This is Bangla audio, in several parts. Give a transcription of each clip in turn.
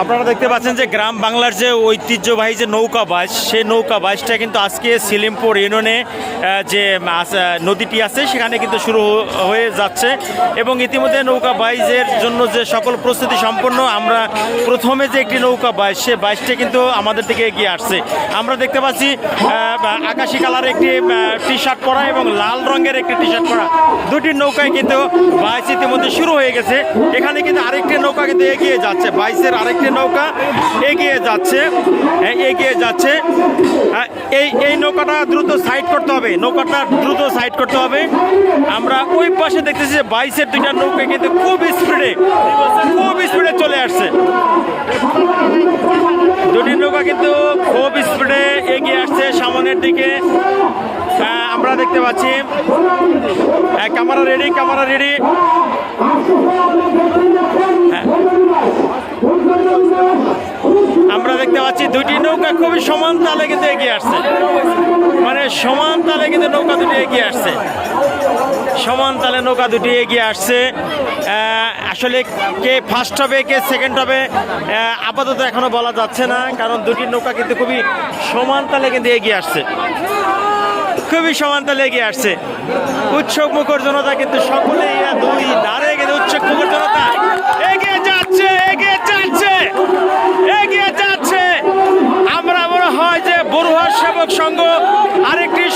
আপনারা দেখতে পাচ্ছেন যে গ্রাম বাংলার যে ঐতিহ্যবাহী যে নৌকা বাস, সেই নৌকা বাসটা কিন্তু আজকে সিলিমপুর ইউনিয়নে যে নদীটি আছে, সেখানে কিন্তু শুরু হয়ে যাচ্ছে এবং ইতিমধ্যে নৌকা বাইজের জন্য যে সকল প্রস্তুতি সম্পন্ন, আমরা প্রথমে যে একটি নৌকা বাইশ সে বাইশটা কিন্তু আমাদের দিকে এগিয়ে আসছে। আমরা দেখতে পাচ্ছি আকাশি কালার একটি টি শার্ট পরা এবং লাল রঙের একটি টি শার্ট পরা দুটি নৌকায় কিন্তু বাইশ ইতিমধ্যে শুরু হয়ে গেছে। এখানে কিন্তু আরেকটি নৌকা কিন্তু এগিয়ে যাচ্ছে বাইশের আরেকটি নৌকা এগিয়ে যাচ্ছে এগিয়ে যাচ্ছে। এই এই নৌকাটা দ্রুত সাইড করতে হবে, নৌকাটা দ্রুত সাইড করতে হবে। আমরা ওই পাশে দেখতেছি যে বাইশের দুইটা নৌকা কিন্তু খুব স্পিডে খুব স্পিডে চলে আসছে। দুটি নৌকা কিন্তু খুব স্পিডে এগিয়ে আসছে সামনের দিকে। আমরা দেখতে পাচ্ছি ক্যামেরা রেডি ক্যামেরা রেডি আমরা দেখতে পাচ্ছি দুটি নৌকা খুবই সমান তালে কিন্তু এগিয়ে আসছে। মানে সমান তালে কিন্তু নৌকা দুটি এগিয়ে আসছে। সমান তালে নৌকা দুটি এগিয়ে আসছে। আসলে কে ফার্স্ট হবে, কে সেকেন্ড হবে আপাতত এখনও বলা যাচ্ছে না, কারণ দুটি নৌকা কিন্তু খুবই সমান তালে কিন্তু এগিয়ে আসছে। খুবই সমান তালে এগিয়ে আসছে। উৎসব মুখর জনতা কিন্তু সকলেই দুই ধারে কিন্তু উৎসব মুখর জনতা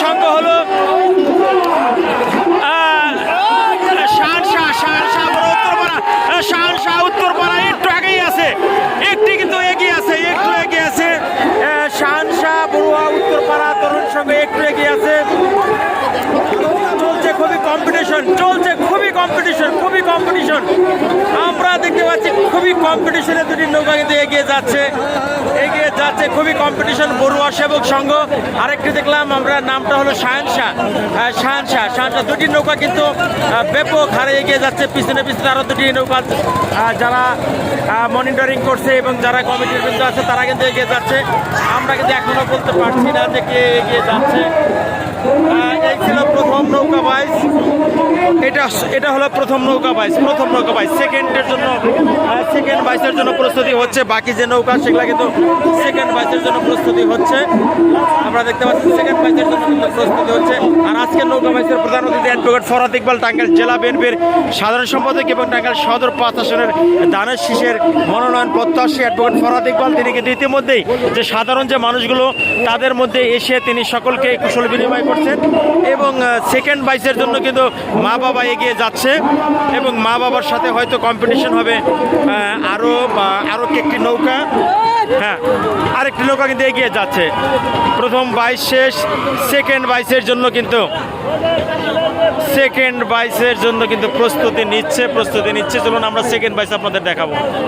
সংঘ হলো উত্তরপাড়া একটু আগেই আছে কিন্তু এগিয়ে আছে, একটু এগিয়ে আছে উত্তরপাড়া তরুণ সংঘ একটু এগিয়ে আছে। চলছে খুবই কম্পিটিশন চলছে খুবই কম্পিটিশন খুবই কম্পিটিশন আমরা দেখতে পাচ্ছি খুবই কম্পিটিশনে দুটি নৌকা কিন্তু এগিয়ে যাচ্ছে। খুবই কম্পিটিশন বড়ুয়া সেবক সংঘ। আরেকটি দেখলাম আমরা, নামটা হলো শাহানশাহ শাহ। শাহানশাহ শাহানশাহ দুটি নৌকা কিন্তু ব্যাপক হারে এগিয়ে যাচ্ছে। পিছনে পিছনে আরও দুটি নৌকা যারা মনিটরিং করছে এবং যারা কমিটির বৃন্দ আছে, তারা কিন্তু এগিয়ে যাচ্ছে। আমরা কিন্তু এখনও বলতে পারছি না যে কে এগিয়ে যাচ্ছে। এই ছিল প্রথম নৌকা বাইস এটা এটা হলো প্রথম নৌকা বাইস প্রথম নৌকা বাইস সেকেন্ডের জন্য সেকেন্ড বাইসের জন্য প্রস্তুতি হচ্ছে। বাকি যে নৌকা, সেগুলো কিন্তু সেকেন্ড বাইসের জন্য প্রস্তুতি হচ্ছে। আমরা দেখতে পাচ্ছি সেকেন্ড বাইসের জন্য প্রস্তুতি হচ্ছে। আর আজকে নৌকা বাইসের প্রধান অতিথি অ্যাডভোকেট ফরাদ ইকবাল, টাঙ্গাইল জেলা বিএনপির সাধারণ সম্পাদক এবং টাঙ্গাইল সদর পাঁচ আসনের দানের শীষের মনোনয়ন প্রত্যাশী অ্যাডভোকেট ফরাদ ইকবাল। তিনি কিন্তু ইতিমধ্যেই যে সাধারণ যে মানুষগুলো, তাদের মধ্যে এসে তিনি সকলকে কুশল বিনিময় করছেন এবং সেকেন্ড বাইসের জন্য কিন্তু মা বাবা এগিয়ে যাচ্ছে এবং মা বাবার সাথে হয়তো কম্পিটিশন হবে আরও আরও একটি নৌকা? হ্যাঁ আরেকটি নৌকা কিন্তু এগিয়ে যাচ্ছে। প্রথম বাইশ শেষ সেকেন্ড বাইসের জন্য কিন্তু সেকেন্ড বাইসের জন্য কিন্তু প্রস্তুতি নিচ্ছে প্রস্তুতি নিচ্ছে। চলুন আমরা সেকেন্ড বাইস আপনাদের দেখাবো।